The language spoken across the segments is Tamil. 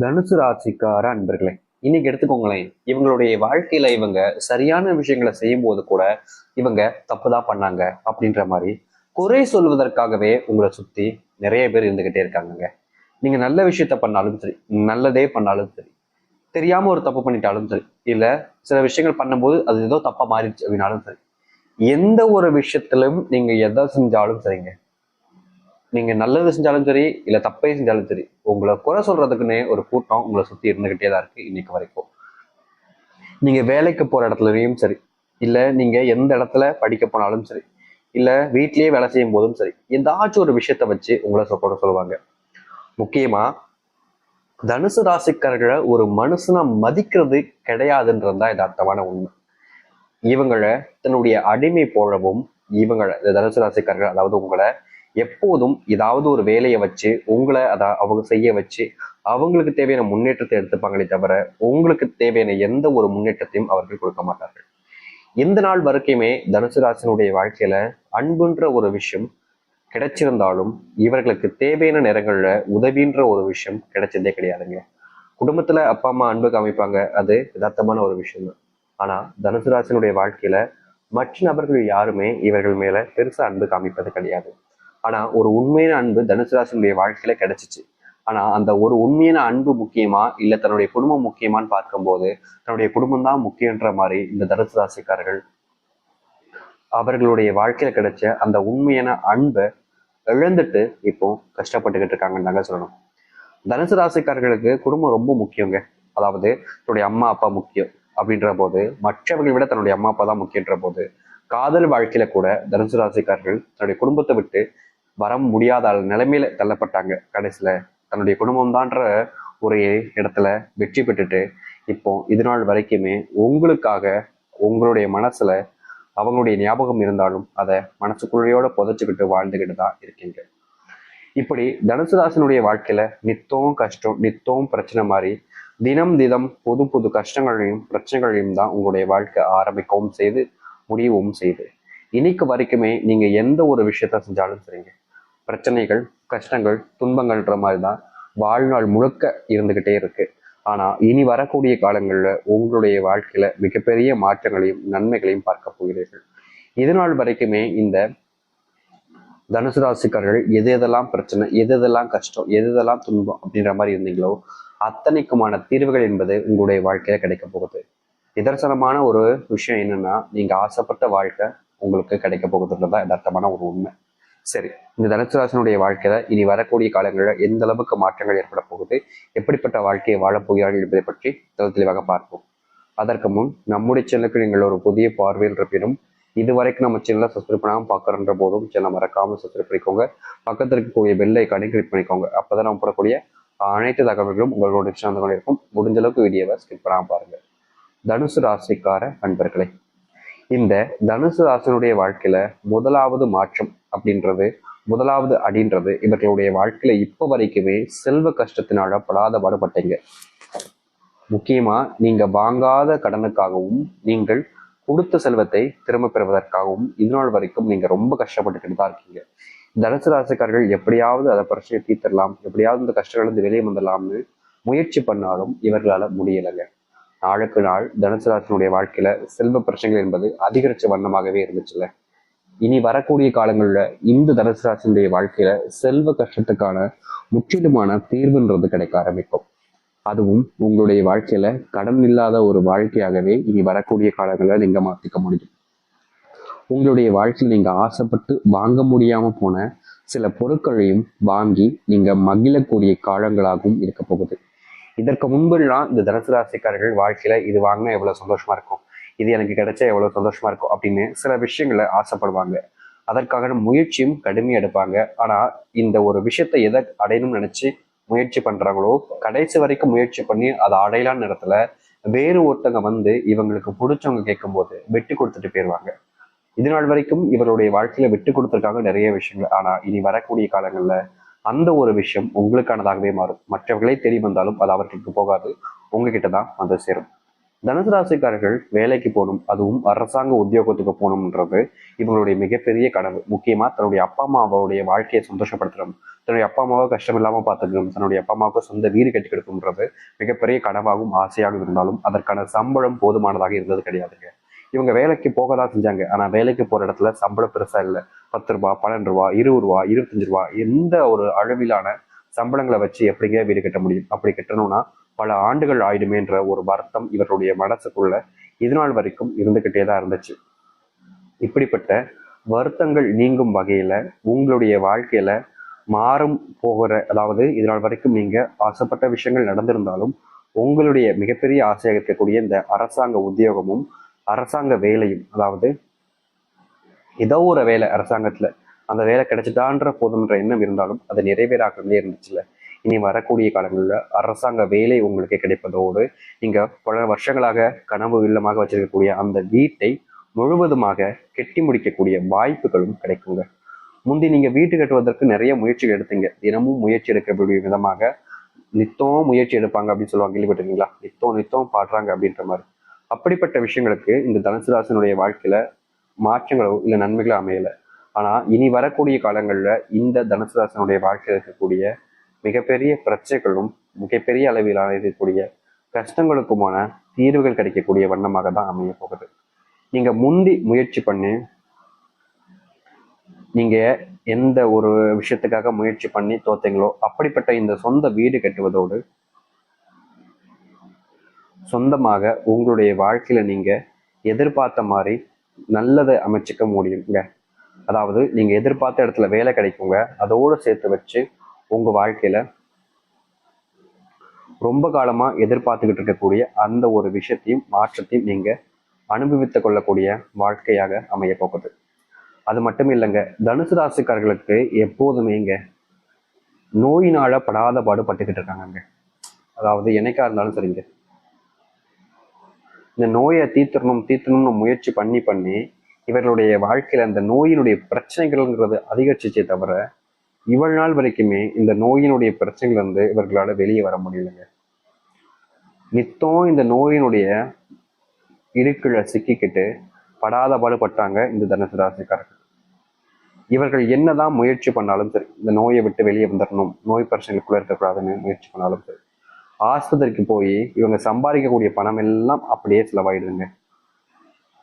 தனுசு ராசிக்கார அன்பர்களே இன்னைக்கு எடுத்துக்கோங்களேன் இவங்களுடைய வாழ்க்கையில இவங்க சரியான விஷயங்களை செய்யும் போது கூட இவங்க தப்புதான் பண்ணாங்க அப்படின்ற மாதிரி குறை சொல்வதற்காகவே உங்களை சுத்தி நிறைய பேர் இருந்துகிட்டே இருக்காங்கங்க. நீங்க நல்ல விஷயத்த பண்ணாலும் சரி நல்லதே பண்ணாலும் சரி தெரியாம ஒரு தப்பு பண்ணிட்டாலும் சரி இல்ல சில விஷயங்கள் பண்ணும்போது அது ஏதோ தப்பா மாறிடுச்சு அப்படின்னாலும் சரி எந்த ஒரு விஷயத்திலும் நீங்க எதை செஞ்சாலும் சரிங்க. நீங்க நல்லது செஞ்சாலும் சரி இல்லை தப்பே செஞ்சாலும் சரி உங்களை குறை சொல்றதுக்குன்னே ஒரு கூட்டம் உங்களை சுற்றி இருந்துக்கிட்டே தான் இருக்கு இன்னைக்கு வரைக்கும். நீங்க வேலைக்கு போற இடத்துலையும் சரி இல்லை நீங்க எந்த இடத்துல படிக்க போனாலும் சரி இல்லை வீட்லேயே வேலை செய்யும் போதும் சரி ஏதாச்சும் ஒரு விஷயத்த வச்சு உங்களை சொ- குறை சொல்லுவாங்க. முக்கியமா தனுசு ராசிக்காரர்களை ஒரு மனுஷனை மதிக்கிறது கிடையாதுன்றது தான் யதார்த்தமான உண்மை. இவங்களை தன்னுடைய அடிமை போலவும் இவங்களை இந்த தனுசு ராசிக்காரர்கள் அதாவது உங்களை எப்போதும் ஏதாவது ஒரு வேலையை வச்சு உங்களை அதை அவங்க செய்ய வச்சு அவங்களுக்கு தேவையான முன்னேற்றத்தை எடுத்துப்பாங்களே தவிர உங்களுக்கு தேவையான எந்த ஒரு முன்னேற்றத்தையும் அவர்கள் கொடுக்க மாட்டார்கள். எந்த நாள் வரைக்குமே தனுசுராசனுடைய வாழ்க்கையில அன்புன்ற ஒரு விஷயம் கிடைச்சிருந்தாலும் இவர்களுக்கு தேவையான நேரங்கள்ல உதவின்ற ஒரு விஷயம் கிடைச்சதே கிடையாதுங்க. குடும்பத்துல அப்பா அம்மா அன்பு காமிப்பாங்க அது யதார்த்தமான ஒரு விஷயம் தான் ஆனா தனுசுராசனுடைய வாழ்க்கையில மற்ற நபர்கள் யாருமே இவர்கள் மேல பெருசா அன்பு காமிப்பது கிடையாது. ஆனா ஒரு உண்மையான அன்பு தனுசு ராசினுடைய வாழ்க்கையில கிடைச்சிச்சு. ஆனா அந்த ஒரு உண்மையான அன்பு முக்கியமா இல்ல தன்னுடைய குடும்பம் முக்கியமான்னு பார்க்கும்போது தன்னுடைய குடும்பம் தான் முக்கியன்ற மாதிரி இந்த தனுசு ராசிக்காரர்கள் அவர்களுடைய வாழ்க்கையில கிடைச்ச அந்த உண்மையான அன்பை இழந்துட்டு இப்போ கஷ்டப்பட்டுக்கிட்டு இருக்காங்கன்னு தாங்க சொல்லணும். தனுசு ராசிக்காரர்களுக்கு குடும்பம் ரொம்ப முக்கியங்க. அதாவது தன்னுடைய அம்மா அப்பா முக்கியம் அப்படின்ற போது மற்றவர்களை விட தன்னுடைய அம்மா அப்பா தான் முக்கியன்ற போது காதல் வாழ்க்கையில கூட தனுசு ராசிக்காரர்கள் தன்னுடைய குடும்பத்தை விட்டு வர முடியாத நிலைமையில தள்ளப்பட்டாங்க. கடைசியில தன்னுடைய குடும்பம்தான்ற ஒரு இடத்துல வெற்றி பெற்றுட்டு இப்போ இது நாள் வரைக்குமே உங்களுக்காக உங்களுடைய மனசுல அவங்களுடைய ஞாபகம் இருந்தாலும் அதை மனசுக்குள்ளையோட புதைச்சுக்கிட்டு வாழ்ந்துக்கிட்டு தான் இருக்கீங்க. இப்படி தனுசுதாசனுடைய வாழ்க்கையில நித்தம் கஷ்டம் நித்தம் பிரச்சனை மாதிரி தினம் தினம் புது புது கஷ்டங்களையும் பிரச்சனைகளையும் தான் உங்களுடைய வாழ்க்கை ஆரம்பிக்கவும் செய்து முடியவும் செய்து. இன்னைக்கு வரைக்குமே நீங்க எந்த ஒரு விஷயத்த செஞ்சாலும் சரிங்க. பிரச்சனைகள் கஷ்டங்கள் துன்பங்கள்ன்ற மாதிரி தான் வாழ்நாள் முழுக்க இருந்துகிட்டே இருக்கு. ஆனா இனி வரக்கூடிய காலங்களில் உங்களுடைய வாழ்க்கையில மிகப்பெரிய மாற்றங்களையும் நன்மைகளையும் பார்க்க போகிறீர்கள். இதனால் வரைக்குமே இந்த தனுசு ராசிக்காரர்கள் எது எதெல்லாம் பிரச்சனை எது எதெல்லாம் கஷ்டம் எது எதெல்லாம் துன்பம் அப்படின்ற மாதிரி இருந்தீங்களோ அத்தனைக்குமான தீர்வுகள் என்பது உங்களுடைய வாழ்க்கையில கிடைக்க போகுது. நிதர்சனமான ஒரு விஷயம் என்னன்னா நீங்க ஆசைப்பட்ட வாழ்க்கை உங்களுக்கு கிடைக்க போகுதுன்றதான் யதார்த்தமான ஒரு உண்மை. சரி இந்த தனுசுராசனுடைய வாழ்க்கையில இனி வரக்கூடிய காலங்களில் எந்த அளவுக்கு மாற்றங்கள் ஏற்பட போகுது எப்படிப்பட்ட வாழ்க்கையை வாழப்போகிறார்கள் என்பதை பற்றி தெளி தெளிவாக பார்ப்போம். அதற்கு முன் நம்முடைய சேனலுக்கு நீங்கள் ஒரு புதிய பார்வையில் இருப்பினும் இதுவரைக்கும் நம்ம சேனலை சப்ஸ்கிரைப் பண்ணாமல் பார்க்குறன்ற போதும் சேனலை மறக்காமல் சப்ஸ்கிரைப் பண்ணிக்கோங்க. பக்கத்தில் இருக்கக்கூடிய பெல் ஐக்கானே கிளிக் பண்ணிக்கோங்க. அப்பதான் நம்ம போடக்கூடிய அனைத்து தகவல்களும் உங்களோட நோட்டிஃபிகேஷன் வந்து இருக்கும். முடிஞ்ச அளவுக்கு வீடியோவை ஸ்கிப் பண்ணாமல் பாருங்க. தனுசு ராசிக்கார அன்பர்களே இந்த தனுசு ராசனுடைய வாழ்க்கையில முதலாவது மாற்றம் அப்படின்றது முதலாவது அடின்றது இவர்களுடைய வாழ்க்கையில இப்ப வரைக்குமே செல்வ கஷ்டத்தினால படாத பாடுபட்டீங்க. முக்கியமா நீங்க வாங்காத கடனுக்காகவும் நீங்கள் கொடுத்த செல்வத்தை திரும்ப பெறுவதற்காகவும் இதுநாள் வரைக்கும் நீங்க ரொம்ப கஷ்டப்பட்டுக்கிட்டு தான் இருக்கீங்க. தனுசு ராசிக்காரர்கள் எப்படியாவது அதை பிரச்சனையை தீர்த்திடலாம் எப்படியாவது இந்த கஷ்டங்கள்ந்து வெளியே வந்துடலாம்னு முயற்சி பண்ணாலும் இவர்களால முடியலைங்க. நாளுக்கு நாள் தனுசுராசனுடைய வாழ்க்கையில செல்வ பிரச்சனைகள் என்பது அதிகரிச்ச வண்ணமாகவே இருந்துச்சுல்ல. இனி வரக்கூடிய காலங்களில் இந்த தனுசுராசனுடைய வாழ்க்கையில செல்வ கஷ்டத்துக்கான முற்றிலுமான தீர்வுன்றது கிடைக்க ஆரம்பிக்கும். அதுவும் உங்களுடைய வாழ்க்கையில கடன் இல்லாத ஒரு வாழ்க்கையாகவே இனி வரக்கூடிய காலங்களில் நீங்க மாத்திக்க முடியும். உங்களுடைய வாழ்க்கையில் நீங்க ஆசைப்பட்டு வாங்க முடியாம போன சில பொருட்களையும் வாங்கி நீங்க மகிழக்கூடிய காலங்களாகவும் இருக்க போகுது. இதற்கு முன்பெல்லாம் இந்த தனுசு ராசிக்காரர்கள் வாழ்க்கையில இது வாங்கினா எவ்வளவு சந்தோஷமா இருக்கும்? இது எனக்கு கிடைச்சா எவ்வளவு சந்தோஷமா இருக்கும்? அப்படின்னு சில விஷயங்களை ஆசைப்படுவாங்க. அதற்கான முயற்சியும் கடுமையா எடுப்பாங்க. ஆனா இந்த ஒரு விஷயத்தை எதை அடையணும்னு நினைச்சு முயற்சி பண்றாங்களோ கடைசி வரைக்கும் முயற்சி பண்ணி அதை அடையலான இடத்துல வேறு ஒருத்தங்க வந்து இவங்களுக்கு பிடிச்சவங்க கேட்கும்போது வெட்டி கொடுத்துட்டு போயிடுவாங்க இது நாள் வரைக்கும் இவருடைய வாழ்க்கையில விட்டு கொடுத்துருக்காங்க நிறைய விஷயங்கள். ஆனா இனி வரக்கூடிய காலங்கள்ல அந்த ஒரு விஷயம் உங்களுக்கானதாகவே மாறும். மற்றவர்களே தேடி வந்தாலும் அது அவர்களுக்கு போகாது. உங்ககிட்ட தான் வந்து சேரும். தனுசு ராசிக்காரர்கள் வேலைக்கு போகணும் அதுவும் அரசாங்க உத்தியோகத்துக்கு போகணும்ன்றது இவங்களுடைய மிகப்பெரிய கனவு முக்கியமா தன்னுடைய அப்பா அம்மாவோடைய வாழ்க்கையை சந்தோஷப்படுத்தணும். தன்னுடைய அப்பா அம்மாவை கஷ்டம் இல்லாம பார்த்துக்கணும். தன்னுடைய அப்பா அம்மாவுக்கு சொந்த வீடு கட்டி கொடுக்கும்ன்றது மிகப்பெரிய கனவாகவும் ஆசையாகவும் இருந்தாலும் அதற்கான சம்பளம் போதுமானதாக இருந்தது கிடையாதுங்க. இவங்க வேலைக்கு போக தான் செஞ்சாங்க. ஆனா வேலைக்கு போற இடத்துல சம்பளம் பெருசா இல்லை. பத்து ரூபா பன்னெண்டு ரூபா இருபது ரூபா இருபத்தஞ்சு ரூபா எந்த ஒரு அளவிலான சம்பளங்களை வச்சு எப்படிங்க வீடு கட்ட முடியும்? அப்படி கட்டணும்னா பல ஆண்டுகள் ஆயிடுமேன்ற ஒரு வருத்தம் இவருடைய மனசுக்குள்ள இதனால் வரைக்கும் இருந்துகிட்டே தான் இருந்துச்சு. இப்படிப்பட்ட வருத்தங்கள் நீங்கும் வகையில உங்களுடைய வாழ்க்கையில மாறும் போகிற அதாவது இதனால் வரைக்கும் நீங்க ஆசைப்பட்ட விஷயங்கள் நடந்திருந்தாலும் உங்களுடைய மிகப்பெரிய ஆசையாக இருக்கக்கூடிய இந்த அரசாங்க உத்தியோகமும் அரசாங்க வேலையும் அதாவது ஏதோ ஒரு வேலை அரசாங்கத்தில் அந்த வேலை கிடைச்சிட்டான்ற போதுன்ற எண்ணம் இருந்தாலும் அது நிறைவேறாக்கவே இருந்துச்சுல இனி வரக்கூடிய காலங்களில் அரசாங்க வேலை உங்களுக்கு கிடைப்பதோடு நீங்கள் பல வருஷங்களாக கனவு இல்லமாக வச்சிருக்கக்கூடிய அந்த வீட்டை முழுவதுமாக கெட்டி முடிக்கக்கூடிய வாய்ப்புகளும் கிடைக்குங்க. முந்தி நீங்கள் வீட்டு கட்டுவதற்கு நிறைய முயற்சிகள் எடுத்தீங்க. தினமும் முயற்சி எடுக்கக்கூடிய விதமாக நித்தம் முயற்சி எடுப்பாங்க அப்படின்னு சொல்லுவாங்க. கேள்விப்பட்டிருக்கீங்களா? நித்தம் நித்தம் பாடுறாங்க அப்படின்ற மாதிரி. அப்படிப்பட்ட விஷயங்களுக்கு இந்த தனுசு ராசினுடைய வாழ்க்கையில மாற்றங்களோ இல்லை நன்மைகளோ அமையல. ஆனால் இனி வரக்கூடிய காலங்களில் இந்த தனுசுராசனுடைய வாழ்க்கையில் இருக்கக்கூடிய மிகப்பெரிய பிரச்சனைகளும் மிகப்பெரிய அளவிலான இருக்கக்கூடிய கஷ்டங்களுக்குமான தீர்வுகள் கிடைக்கக்கூடிய வண்ணமாக தான் அமைய போகுது. நீங்க முந்தி முயற்சி பண்ணி நீங்க எந்த ஒரு விஷயத்துக்காக முயற்சி பண்ணி தோத்தீங்களோ அப்படிப்பட்ட இந்த சொந்த வீடு கட்டுவதோடு சொந்தமாக உங்களுடைய வாழ்க்கையில நீங்க எதிர்பார்த்த மாதிரி நல்லதை அமைச்சிக்க முடியுங்க. அதாவது நீங்கள் எதிர்பார்த்த இடத்துல வேலை கிடைக்குங்க. அதோடு சேர்த்து வச்சு உங்கள் வாழ்க்கையில ரொம்ப காலமாக எதிர்பார்த்துக்கிட்டு இருக்கக்கூடிய அந்த ஒரு விஷயத்தையும் மாற்றத்தையும் நீங்கள் அனுபவித்து கொள்ளக்கூடிய வாழ்க்கையாக அமைய போகுது. அது மட்டும் இல்லைங்க தனுசு ராசிக்காரர்களுக்கு எப்போதுமேங்க நோயினால படாத பட்டுக்கிட்டு இருக்காங்கங்க. அதாவது என்னைக்கா இருந்தாலும் சரிங்க. இந்த நோயை தீர்த்தணும் தீர்த்தணும்னு முயற்சி பண்ணி பண்ணி இவர்களுடைய வாழ்க்கையில அந்த நோயினுடைய பிரச்சனைகள்ங்கிறது அதிகரிச்சிச்சே தவிர இவ்வளவு நாள் வரைக்குமே இந்த நோயினுடைய பிரச்சனைகள் இருந்து இவர்களால வெளியே வர முடியலைங்க. நித்தம் இந்த நோயினுடைய இடுக்குள்ள சிக்கிக்கிட்டு படாத பாடுபட்டாங்க இந்த தனுசு ராசிக்காரர்கள். இவர்கள் என்னதான் முயற்சி பண்ணாலும் சரி இந்த நோயை விட்டு வெளியே வந்துடணும் நோய் பிரச்சனைகளுக்குள்ள இருக்கக்கூடாதுன்னு முயற்சி பண்ணாலும் சரி. ஆஸ்பத்திரிக்கு போய் இவங்க சம்பாதிக்கக்கூடிய பணம் எல்லாம் அப்படியே செலவாயிடுதுங்க.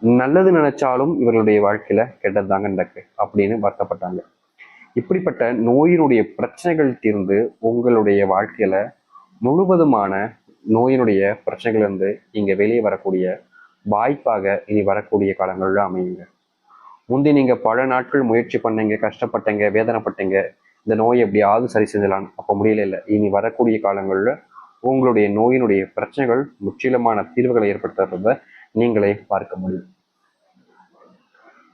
நல்லது நினைச்சாலும் இவர்களுடைய வாழ்க்கையில கெட்டதாங்க நடக்கு அப்படின்னு வருத்தப்பட்டாங்க. இப்படிப்பட்ட நோயினுடைய பிரச்சனைகள் தீர்ந்து உங்களுடைய வாழ்க்கையில முழுவதுமான நோயினுடைய பிரச்சனைகள் இருந்து நீங்க வெளியே வரக்கூடிய வாய்ப்பாக இனி வரக்கூடிய காலங்களில் அமையுங்க. முந்தி நீங்க பல நாட்கள் முயற்சி பண்ணீங்க கஷ்டப்பட்டீங்க வேதனைப்பட்டீங்க. இந்த நோயை எப்படியாவது சரி செஞ்சலாம் அப்போ முடியல இல்லை. இனி வரக்கூடிய காலங்களில் உங்களுடைய நோயினுடைய பிரச்சனைகள் முற்றிலுமான தீர்வுகளை ஏற்படுத்துறத நீங்களே பார்க்க முடியும்.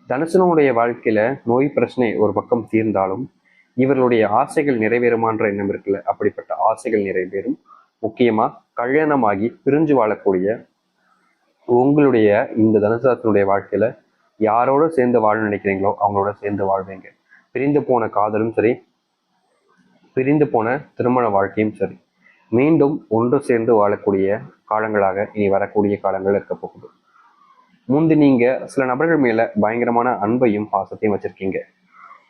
தனுசனுடைய வாழ்க்கையில நோய் பிரச்சனை ஒரு பக்கம் தீர்ந்தாலும் இவர்களுடைய ஆசைகள் நிறைவேறுமான்ற எண்ணம் இருக்குல்ல அப்படிப்பட்ட ஆசைகள் நிறைவேறும். முக்கியமா கல்யாணமாகி பிரிஞ்சு வாழக்கூடிய உங்களுடைய இந்த தனுசாசனுடைய வாழ்க்கையில யாரோட சேர்ந்து வாழ நினைக்கிறீங்களோ அவங்களோட சேர்ந்து வாழ்வீங்க. பிரிந்து போன காதலும் சரி பிரிந்து போன திருமண வாழ்க்கையும் சரி. மீண்டும் ஒன்று சேர்ந்து வாழக்கூடிய காலங்களாக இனி வரக்கூடிய காலங்கள் இருக்க போகுது. முந்தி நீங்க சில நபர்கள் மேல பயங்கரமான அன்பையும் பாசத்தையும் வச்சிருக்கீங்க.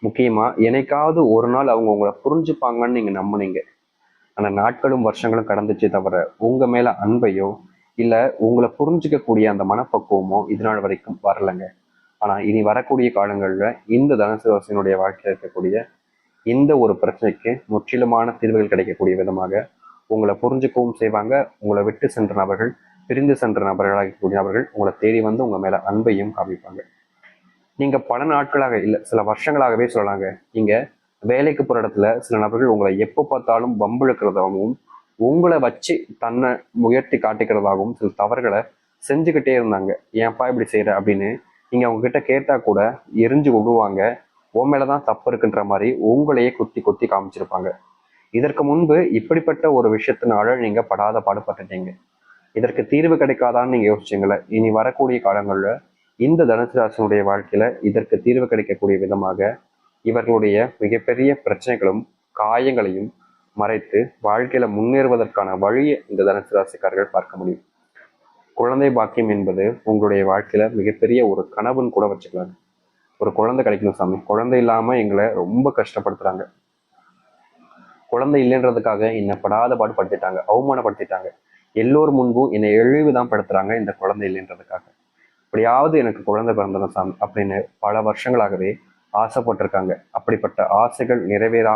முக்கியமா என்னைக்காவது ஒரு நாள் அவங்க உங்களை புரிஞ்சுப்பாங்கன்னு நீங்க நம்புனீங்க. ஆனா நாட்களும் வருஷங்களும் கடந்துச்சே தவிர உங்க மேல அன்பையோ இல்ல உங்களை புரிஞ்சுக்கக்கூடிய அந்த மனப்பக்குவமோ இது நாள் வரைக்கும் வரலைங்க. ஆனா இனி வரக்கூடிய காலங்கள்ல இந்த தனுசு ராசியினுடைய வாழ்க்கையில் இருக்கக்கூடிய இந்த ஒரு பிரச்சனைக்கு முற்றிலுமான தீர்வுகள் கிடைக்கக்கூடிய விதமாக உங்களை புரிஞ்சுக்கவும் செய்வாங்க. உங்களை விட்டு சென்ற நபர்கள் பிரிந்து சென்ற நபர்களாகக்கூடிய நபர்கள் உங்களை தேடி வந்து உங்கள் மேலே அன்பையும் காமிப்பாங்க. நீங்கள் பல நாட்களாக இல்லை சில வருஷங்களாகவே சொல்லலாங்க. நீங்கள் வேலைக்கு போகிற இடத்துல சில நபர்கள் உங்களை எப்போ பார்த்தாலும் வம்பிழுக்கிறதாகவும் உங்களை வச்சு தன்னை முயற்சி காட்டிக்கிறதாகவும் சில தவறுகளை செஞ்சுக்கிட்டே இருந்தாங்க. ஏன்ப்பா இப்படி செய்கிற அப்படின்னு நீங்கள் அவங்க கேட்டால் கூட எரிஞ்சு உழுவாங்க உன் மேலே தான் தப்பு இருக்குன்ற மாதிரி உங்களையே குத்தி குத்தி காமிச்சிருப்பாங்க. இதற்கு முன்பு இப்படிப்பட்ட ஒரு விஷயத்தினால நீங்க படாத பாடுபட்டுட்டீங்க. இதற்கு தீர்வு கிடைக்காதான்னு நீங்க யோசிச்சீங்களே இனி வரக்கூடிய காலங்களில் இந்த தனுசுராசனுடைய வாழ்க்கையில இதற்கு தீர்வு கிடைக்கக்கூடிய விதமாக இவர்களுடைய மிகப்பெரிய பிரச்சனைகளும் காயங்களையும் மறைத்து வாழ்க்கையில முன்னேறுவதற்கான வழியை இந்த தனுசு ராசிக்காரர்கள் பார்க்க முடியும். குழந்தை பாக்கியம் என்பது உங்களுடைய வாழ்க்கையில மிகப்பெரிய ஒரு கனவுன்னு கூட வச்சுக்கலாம் ஒரு குழந்தை கிடைக்கணும் சாமி. குழந்தை இல்லாம எங்களை ரொம்ப கஷ்டப்படுத்துறாங்க. குழந்தை இல்லைன்றதுக்காக என்னை படாத படுத்திட்டாங்க அவமானப்படுத்திட்டாங்க. எல்லோர் முன்பும் என்னை எழுவுதான் தான் படுத்துறாங்க இந்த குழந்தை இல்லைன்றதுக்காக. எப்படியாவது எனக்கு குழந்தை பிறந்தன சாமி அப்படின்னு பல வருஷங்களாகவே ஆசைப்பட்டிருக்காங்க. அப்படிப்பட்ட ஆசைகள் நிறைவேறா